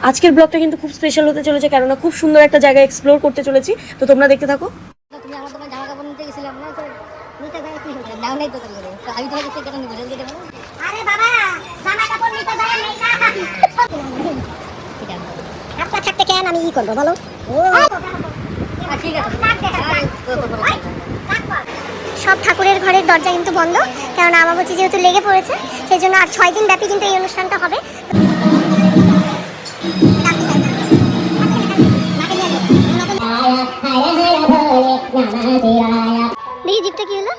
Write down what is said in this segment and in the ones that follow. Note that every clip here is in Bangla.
আজকের ব্লগটা কিন্তু খুব স্পেশাল হতে চলেছে কেননা খুব সুন্দর একটা জায়গা এক্সপ্লোর করতে চলেছি তো তোমরা দেখতে থাকো তুমি আমার দোকানে জামা কাপড় নিতে গেছিলাম না তো নিতে যায় কি হচ্ছে নাও নেই দোকান করে তো আমি তোমাকে চেক কেন নিবো জলদি দেবো আরে বাবা জামা কাপড় নিতে যায় মেয়েটা ঠিক আপনার থাকতে কেন আমি ই করব বলো ও আচ্ছা, ঠিক আছে আরে, তো তো বলো, ঠিক আছে। সব ঠাকুরের ঘরের দরজা কিন্তু বন্ধ কারণ আমাবতী যেহেতু লেগে পড়েছে সেই জন্য আর ছয় দিন ব্যাপী কিন্তু এই অনুষ্ঠানটা হবে দেখি কি হলো?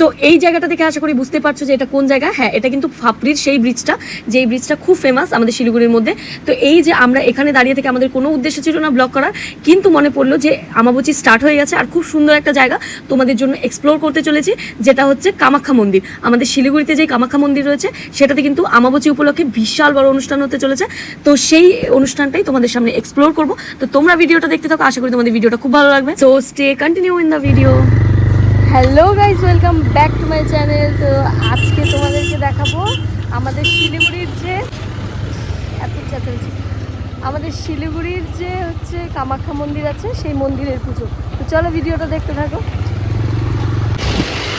সো এই জায়গাটা থেকে আশা করি বুঝতে পারছ যে এটা কোন জায়গা? হ্যাঁ এটা কিন্তু ফাপড়ির সেই ব্রিজটা যে এই ব্রিজটা খুব ফেমাস আমাদের শিলিগুড়ির মধ্যে। তো এই যে আমরা এখানে দাঁড়িয়ে থেকে আমাদের কোনো উদ্দেশ্য ছিল না ব্লগ করার, কিন্তু মনে পড়ল যে আমাবচি স্টার্ট হয়ে গেছে। আর খুব সুন্দর একটা জায়গা তোমাদের জন্য এক্সপ্লোর করতে চলেছি, যেটা হচ্ছে কামাখ্যা মন্দির। আমাদের শিলিগুড়িতে যে কামাখ্যা মন্দির রয়েছে, সেটাতে কিন্তু আমাবচি উপলক্ষে বিশাল বড় অনুষ্ঠান হতে চলেছে। তো সেই অনুষ্ঠানটাই তোমাদের সামনে এক্সপ্লোর করব। তো তোমরা ভিডিওটা দেখতে থাকো, আশা করি তোমাদের ভিডিওটা খুব ভালো লাগবে। So stay continue in the video hello guys welcome back to my channel তো আজকে তোমাদেরকে দেখাবো আমাদের শিলিগুড়ির যে, এত চেঁচামেচি আমাদের শিলিগুড়ির যে হচ্ছে কামাখ্যা মন্দির আছে, সেই মন্দিরের পুজো। তো চলো ভিডিওটা দেখতে থাকো।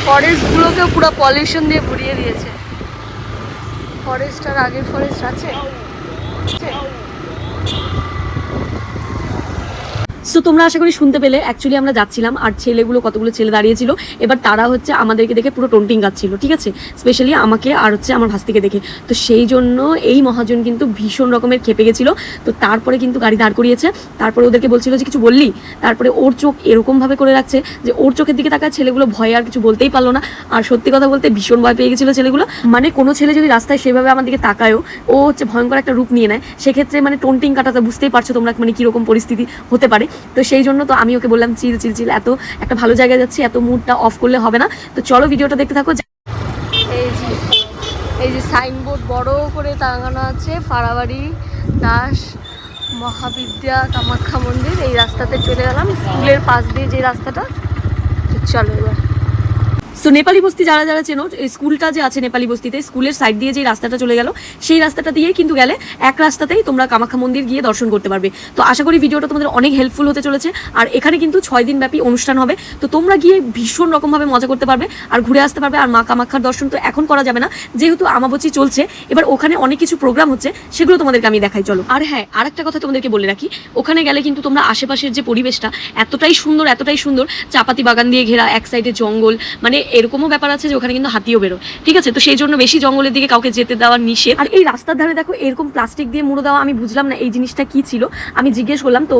ফরেস্টগুলোকেও পুরো পলিউশন দিয়ে ভরিয়ে দিয়েছে। ফরেস্ট আর আগের ফরেস্ট আছে? সো তোমরা আশা করি শুনতে পেলে। অ্যাকচুয়ালি আমরা যাচ্ছিলাম আর ছেলেগুলো কতগুলো ছেলে দাঁড়িয়েছিল। এবার তারা হচ্ছে আমাদেরকে দেখে পুরো টোন্টিং গাচ্ছিল, ঠিক আছে? স্পেশালি আমাকে আর হচ্ছে আমার ভাস্তিকে দেখে। তো সেই জন্য এই মহাজন কিন্তু ভীষণ রকমের খেপে গেছিল। তো তারপরে কিন্তু গাড়ি দাঁড় করিয়েছে। তারপরে ওদেরকে বলছিল যে, কিছু বললি? তারপরে ওর চোখ এরকমভাবে করে রাখছে যে, ওর চোখের দিকে তাকায় ছেলেগুলো ভয়ে আর কিছু বলতেই পারল না। আর সত্যি কথা বলতে ভীষণ ভয় পেয়ে গেছিল ছেলেগুলো। মানে কোনো ছেলে যদি রাস্তায় সেভাবে আমার দিকে তাকায়ও, ও হচ্ছে ভয়ঙ্কর একটা রূপ নিয়ে নেয়। সেক্ষেত্রে মানে টোন্টিং কাটাতে বুঝতেই পারছ তোমরা মানে কীরকম পরিস্থিতি হতে পারে। তো সেই জন্য তো আমি ওকে বললাম, চিল চিল চিল, এত, একটা ভালো জায়গায় যাচ্ছি, এত মুডটা অফ করলে হবে না। তো চলো ভিডিওটা দেখতে থাকো। এই যে সাইনবোর্ড বড় করে টাঙানো আছে ফাড়াবাড়ি দাস মহাবিদ্যা কামাখ্যা মন্দির, এই রাস্তাতে চলে গেলাম। স্কুলের পাশ দিয়ে যে রাস্তাটা চলো এবার। সো নেপালি বস্তি যারা যারা চেনো স্কুলটা যে আছে নেপালি বস্তিতে, স্কুলের সাইড দিয়ে যে রাস্তাটা চলে গেল, সেই রাস্তাটা দিয়েই কিন্তু গেলে এক রাস্তাতেই তোমরা কামাখ্যা মন্দির গিয়ে দর্শন করতে পারবে। তো আশা করি ভিডিওটা তোমাদের অনেক হেল্পফুল হতে চলেছে। আর এখানে কিন্তু ছয় দিন ব্যাপী অনুষ্ঠান হবে। তো তোমরা গিয়ে ভীষণ রকমভাবে মজা করতে পারবে আর ঘুরে আসতে পারবে। আর মা কামাখ্যার দর্শন তো এখন করা যাবে না। যেহেতু আমাবচি চলছে, এবার ওখানে অনেক কিছু প্রোগ্রাম হচ্ছে, সেগুলো তোমাদেরকে আমি দেখাই, চলো। আর হ্যাঁ আর একটা কথা তোমাদেরকে বলে রাখি। ওখানে গেলে কিন্তু তোমরা আশেপাশের যে পরিবেশটা, এতটাই সুন্দর এতটাই সুন্দর। চাপাতি বাগান দিয়ে ঘেরা, এক সাইডে জঙ্গল মানে এরকমও ব্যাপার আছে যে ওখানে কিন্তু হাতিও বেরো ঠিক আছে? তো সেই জন্য বেশি জঙ্গলের দিকে কাউকে যেতে দেওয়া নিষেধ। আর এই রাস্তার ধারে দেখো এরকম প্লাস্টিক দিয়ে মুড়ো দেওয়া, আমি বুঝলাম না এই জিনিসটা কি ছিল। আমি জিজ্ঞেস করলাম, তো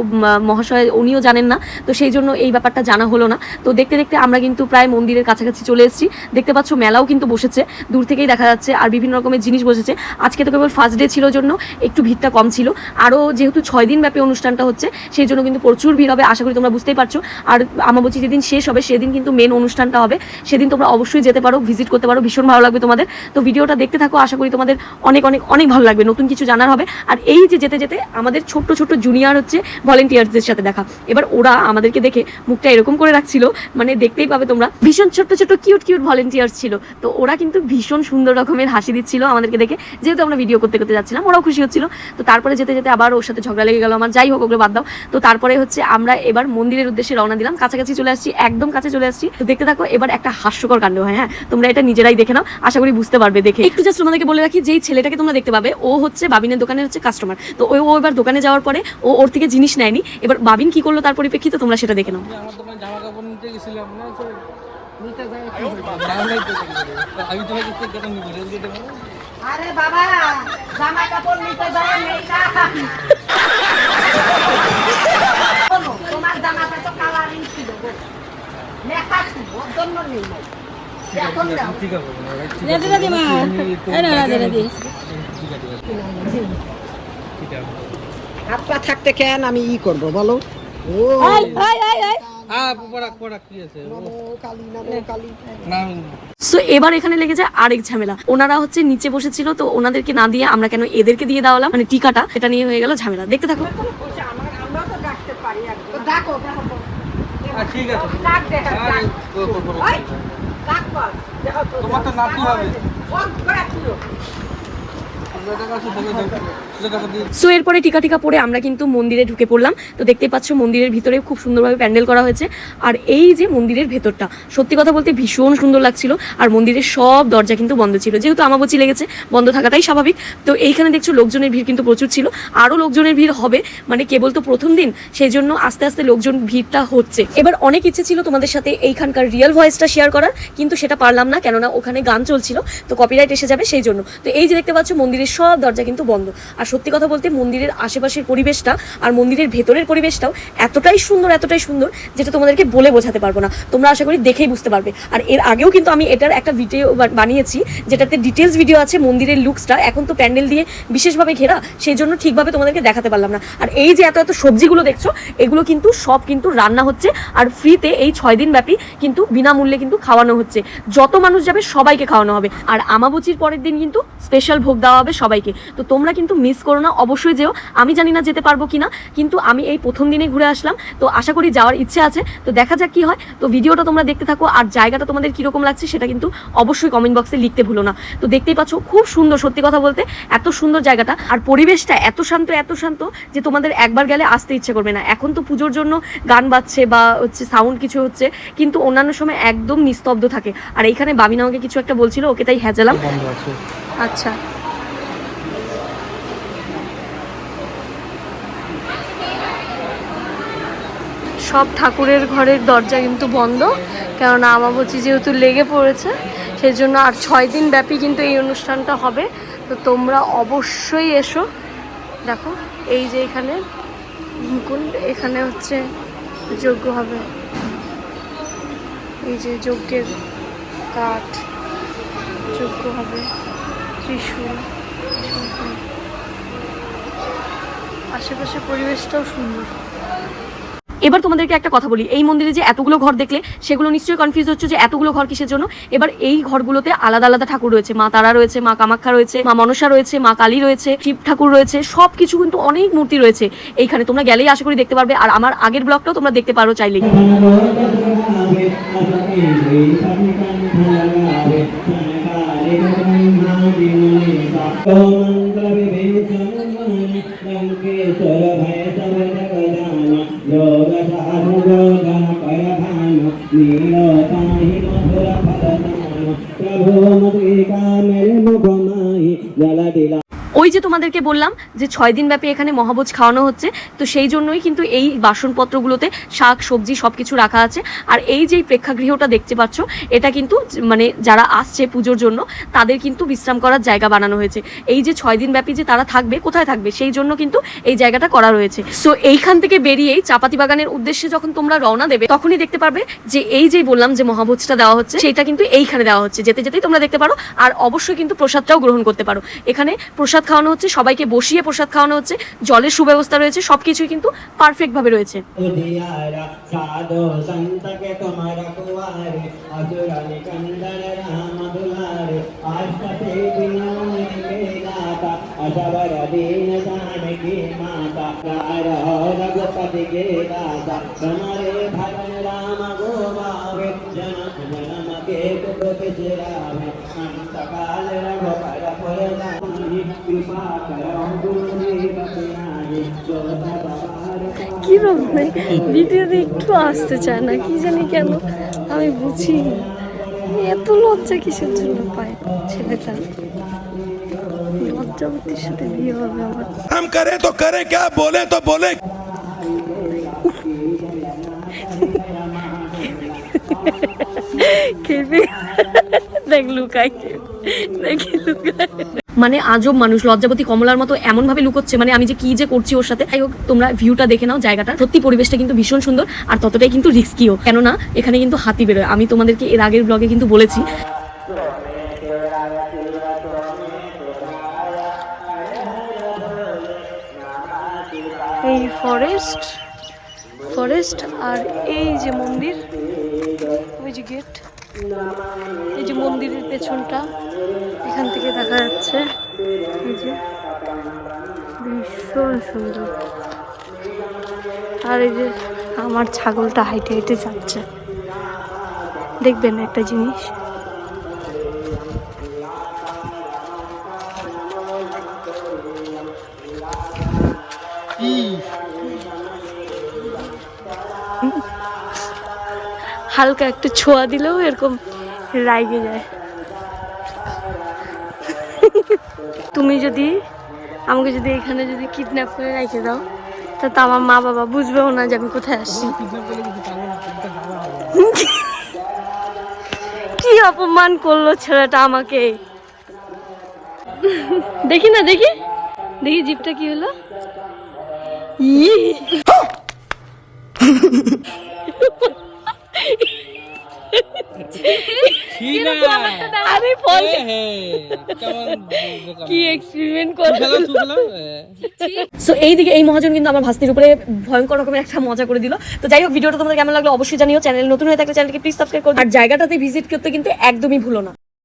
মহাশয় উনিও জানেন না, তো সেই জন্য এই ব্যাপারটা জানা হলো না। তো দেখতে দেখতে আমরা কিন্তু প্রায় মন্দিরের কাছাকাছি চলে এসেছি। দেখতে পাচ্ছ মেলাও কিন্তু বসেছে। দূর থেকেই দেখা যাচ্ছে, আর বিভিন্ন রকমের জিনিস বসেছে। আজকে তো কেবল ফার্স্ট ডে ছিল জন্য একটু ভিড়টা কম ছিল। আরও যেহেতু ছয় দিন ব্যাপী অনুষ্ঠানটা হচ্ছে, সেই জন্য কিন্তু প্রচুর ভিড় হবে, আশা করি তোমরা বুঝতেই পারছ। আর আমার বলছি যেদিন শেষ হবে, সেদিন কিন্তু মেন অনুষ্ঠানটা হবে। সেদিন তোমরা অবশ্যই যেতে পারো ভিজিট করতে পারো, ভীষণ ভালো লাগবে তোমাদের। তো ভিডিওটা দেখতে থাকো, আশা করি তোমাদের অনেক অনেক অনেক ভালো লাগবে, নতুন কিছু জানার হবে। আর এই যে যেতে যেতে আমাদের ছোট্ট ছোট্ট জুনিয়র হচ্ছে ভলেন্টিয়ার্সদের সাথে দেখা। এবার ওরা আমাদেরকে দেখে মুখটা এরকম করে রাখছিল মানে দেখতেই পাবে তোমরা। ভীষণ ছোট্ট ছোট্ট কিউট কিউট ভলেন্টিয়ার্স ছিল। তো ওরা কিন্তু ভীষণ সুন্দর রকমের হাসি দিচ্ছিল আমাদেরকে দেখে। যেহেতু আমরা ভিডিও করতে করতে যাচ্ছিলাম, ওরাও খুশি হচ্ছিল। তো তারপরে যেতে যেতে আবার ওর সাথে ঝগড়া লেগে গেল আমার। যাই হোক, ওগুলো বাদ দাও। তো তারপরে হচ্ছে আমরা এবার মন্দিরের উদ্দেশ্যে রওনা দিলাম। কাছাকাছি চলে আসছি, একদম কাছে চলে আসছি। তো দেখতে থাকো, এবার একটা হাস্যকর কাণ্ড হয় হ্যাঁ? তোমরা এটা নিজেরাই দেখে নাও আশা করি বুঝতে পারবে দেখে। একটু জাস্ট তোমাদেরকে বলে রাখি যেই ছেলেটাকে তোমরা দেখতে পাবে ও হচ্ছে বাবিনের দোকানের হচ্ছে কাস্টমার তো ওই ও এবার দোকানে যাওয়ার পরে ও ওর থেকে জিনিস নেয়নি। এবার বাবিন কি করল তার পরিপ্রেক্ষিতে তোমরা সেটা দেখে নাও। আমার দোকানে জামা কাপড় নিতে গেছিলাম না? আমি তোমাকে আরে বাবা জামা কাপড় নিতে তোমার জামাটা তো কালারিং ছিল রাধে রাধে মা রাধে রাধে হাত পা থাকতে কেন আমি ই করব বলো? আই হ্যাঁ সো এবার এখানে লেগে যায় আরেক ঝামেলা। ওনারা হচ্ছে নিচে বসেছিল তো ওনাদেরকে না দিয়ে আমরা কেন এদেরকে দিয়ে দেওয়ালাম? মানে টিকাটা এটা নিয়ে হয়ে গেল ঝামেলা। দেখতে থাকো। আমরা তো ডাকতে পারি ডাকো ঠিক আছে। তোমার তো নাতি হবে। সো এরপরে টিকা টিকা পরে আমরা কিন্তু মন্দিরে ঢুকে পড়লাম। তো দেখতে পাচ্ছ মন্দিরের ভিতরে খুব সুন্দরভাবে প্যান্ডেল করা হয়েছে। আর এই যে মন্দিরের ভেতরটা, সত্যি কথা বলতে ভীষণ সুন্দর লাগছিল। আর মন্দিরের সব দরজা কিন্তু বন্ধ ছিল। যেহেতু আমাবচি লেগেছে, বন্ধ থাকাটাই স্বাভাবিক। তো এইখানে দেখছ লোকজনের ভিড় কিন্তু প্রচুর ছিল। আরও লোকজনের ভিড় হবে মানে কেবল তো প্রথম দিন সেই জন্য আস্তে আস্তে লোকজন ভিড়টা হচ্ছে। এবার অনেক ইচ্ছে ছিল তোমাদের সাথে এইখানকার রিয়েল ভয়েসটা শেয়ার করার, কিন্তু সেটা পারলাম না, কেননা ওখানে গান চলছিল, তো কপিরাইট এসে যাবে সেই জন্য। তো এই যে দেখতে পাচ্ছ মন্দিরের সব দরজা কিন্তু বন্ধ। আর সত্যি কথা বলতে মন্দিরের আশেপাশের পরিবেশটা আর মন্দিরের ভেতরের পরিবেশটাও এতটাই সুন্দর এতটাই সুন্দর যেটা তোমাদেরকে বলে বোঝাতে পারব না। তোমরা আশা করি দেখেই বুঝতে পারবে। আর এর আগেও কিন্তু আমি এটার একটা ভিডিও বানিয়েছি, যেটাতে ডিটেলস ভিডিও আছে মন্দিরের লুকসটা এখন তো প্যান্ডেল দিয়ে বিশেষভাবে ঘেরা, সেই জন্য ঠিকভাবে তোমাদেরকে দেখাতে পারলাম না। আর এই যে এত এত সবজিগুলো দেখছ, এগুলো কিন্তু সব কিন্তু রান্না হচ্ছে। আর ফ্রিতে এই ছয় দিন ব্যাপী কিন্তু বিনামূল্যে কিন্তু খাওয়ানো হচ্ছে। যত মানুষ যাবে সবাইকে খাওয়ানো হবে। আর আমাবুচির পরের দিন কিন্তু স্পেশাল ভোগ দেওয়া হবে সবাইকে। তো তোমরা কিন্তু মিস করো না অবশ্যই যেও। আমি জানি না যেতে পারব কিনা কিন্তু আমি এই প্রথম দিনে ঘুরে আসলাম। তো আশা করি যাওয়ার ইচ্ছে আছে। তো দেখা যাক কি হয়। তো ভিডিওটা তোমরা দেখতে থাকো আর জায়গাটা তোমাদের কীরকম লাগছে সেটা কিন্তু অবশ্যই কমেন্ট বক্সে লিখতে ভুলো না। তো দেখতেই পাচ্ছ খুব সুন্দর সত্যি কথা বলতে এত সুন্দর জায়গাটা আর পরিবেশটা এত শান্ত এত শান্ত যে তোমাদের একবার গেলে আসতে ইচ্ছে করবে না। এখন তো পুজোর জন্য গান বাজছে বা হচ্ছে সাউন্ড কিছু হচ্ছে কিন্তু অন্যান্য সময় একদম নিস্তব্ধ থাকে। আর এইখানে বাবিন আমাকে কিছু একটা বলছিল ওকে তাই হ্যাজালাম আচ্ছা। সব ঠাকুরের ঘরের দরজা কিন্তু বন্ধ। কেননা আমাবচি যেহেতু লেগে পড়েছে সেই জন্য আর ছয় দিন ব্যাপী কিন্তু এই অনুষ্ঠানটা হবে। তো তোমরা অবশ্যই এসো। দেখো, এই যে এখানে মুকুন্দ, এখানে হচ্ছে যজ্ঞ হবে। এই যে যজ্ঞের কাঠ, যজ্ঞ হবে। ত্রিশূল। আশেপাশে পরিবেশটাও সুন্দর। এবার তোমাদেরকে একটা কথা বলি। এই মন্দিরে যে এতগুলো ঘর দেখলে, সেগুলো নিশ্চয়ই কনফিউজ হচ্ছে যে এতগুলো ঘর কিসের জন্য? এবার এই ঘরগুলোতে আলাদা আলাদা ঠাকুর রয়েছে। মা তারা রয়েছে, মা কামাখ্যা রয়েছে, মা মনসা রয়েছে, মা কালী রয়েছে, শিব ঠাকুর রয়েছে সব কিছু কিন্তু অনেক মূর্তি রয়েছে। এইখানে তোমরা গেলেই আশা করি দেখতে পারবে। আর আমার আগের ব্লগটাও তোমরা দেখতে পারো চাইলেই Yoga Anuroga তোমাদেরকে বললাম যে ছয় দিন ব্যাপী এখানে মহাভোজ খাওয়ানো হচ্ছে। তো সেই জন্যই কিন্তু এই বাসনপত্রগুলোতে শাক, সবজি সব কিছু রাখা আছে। আর এই যে প্রেক্ষাগৃহটা দেখতে পাচ্ছ, এটা কিন্তু মানে যারা আসছে পুজোর জন্য, তাদের কিন্তু বিশ্রাম করার জায়গা বানানো হয়েছে। এই যে ছয় দিন ব্যাপী যে তারা থাকবে, কোথায় থাকবে? সেই জন্য কিন্তু এই জায়গাটা করা রয়েছে। সো এইখান থেকে বেরিয়েই চাপাতি বাগানের উদ্দেশ্যে যখন তোমরা রওনা দেবে, তখনই দেখতে পারবে যে এই যেই বললাম যে মহাভোজটা দেওয়া হচ্ছে, সেটা কিন্তু এইখানে দেওয়া হচ্ছে। যেতে, যেতেই তোমরা দেখতে পারো। আর অবশ্যই কিন্তু প্রসাদটাও গ্রহণ করতে পারো। এখানে প্রসাদ খাওয়ানো হচ্ছে সবাইকে বসিয়ে প্রসাদ খাওয়ানো হচ্ছে জলের সুব্যবস্থা রয়েছে সবকিছুই কিন্তু পারফেক্ট ভাবে রয়েছে कृपा करो गुरुदेव पियाहि जो सवार কি ভাবে ভিডিওতে একটু আসতে চায় না কি জানি কেন আমি বুঝি এত লজ্জা কিসের জন্য পায় ছেলেটা লজ্জাবতীর সাথে বিয়ে হবে আমার हम करें तो करें क्या बोले तो बोले খেপে দেখ লুকাই দেখি লুকাই মানে আজব মানুষ, লজ্জাবতী কমলার মতো এমন ভাবে লুকোচ্ছে মানে আমি যে কি যে করছি ওর সাথে। যাই হোক, তোমরা ভিউটা দেখে নাও জায়গাটা। সত্যি পরিবেশটা কিন্তু ভীষণ সুন্দর, আর ততটাই কিন্তু রিস্কিও কেননা, এখানে কিন্তু হাতি বেরোয়। আমি তোমাদেরকে এর আগের ব্লগে কিন্তু বলেছি। এই ফরেস্ট ফরেস্ট আর এই যে মন্দির, ওই যে গেট এই যে মন্দিরের পেছনটা, এখান থেকে দেখা যাচ্ছে। এই যে, ভীষণ সুন্দর। আর এই যে আমার ছাগলটা হাইটে হাইটে যাচ্ছে। দেখবেন একটা জিনিস হালকা একটু ছোঁয়া দিলেও এরকম রাইগে যায়। তুমি যদি, আমাকে যদি এখানে যদি কিডন্যাপ করে রেখে দাও তা আমার মা বাবা বুঝবেও না যে আমি কোথায় আসছি। কি অপমান করল ছেলেটা আমাকে। দেখি না, দেখি। দেখি জিপটা কি হলো। ই আমি ফল হে কেমন বোকা কি এক্সপেরিমেন্ট করলাম সো এইদিকে এই মহাজন কিন্তু আমার ভাস্তির উপরে ভয়ঙ্কর রকমের একটা মজা করে দিল। তো যাই হোক ভিডিওটা তোমাদের কেমন লাগল অবশ্যই জানিও। চ্যানেল নতুন হয়ে থাকলে চ্যানেলকে প্লিজ সাবস্ক্রাইব করো আর জায়গাটাতে ভিজিট করতে কিন্তু একদমই ভুলো না।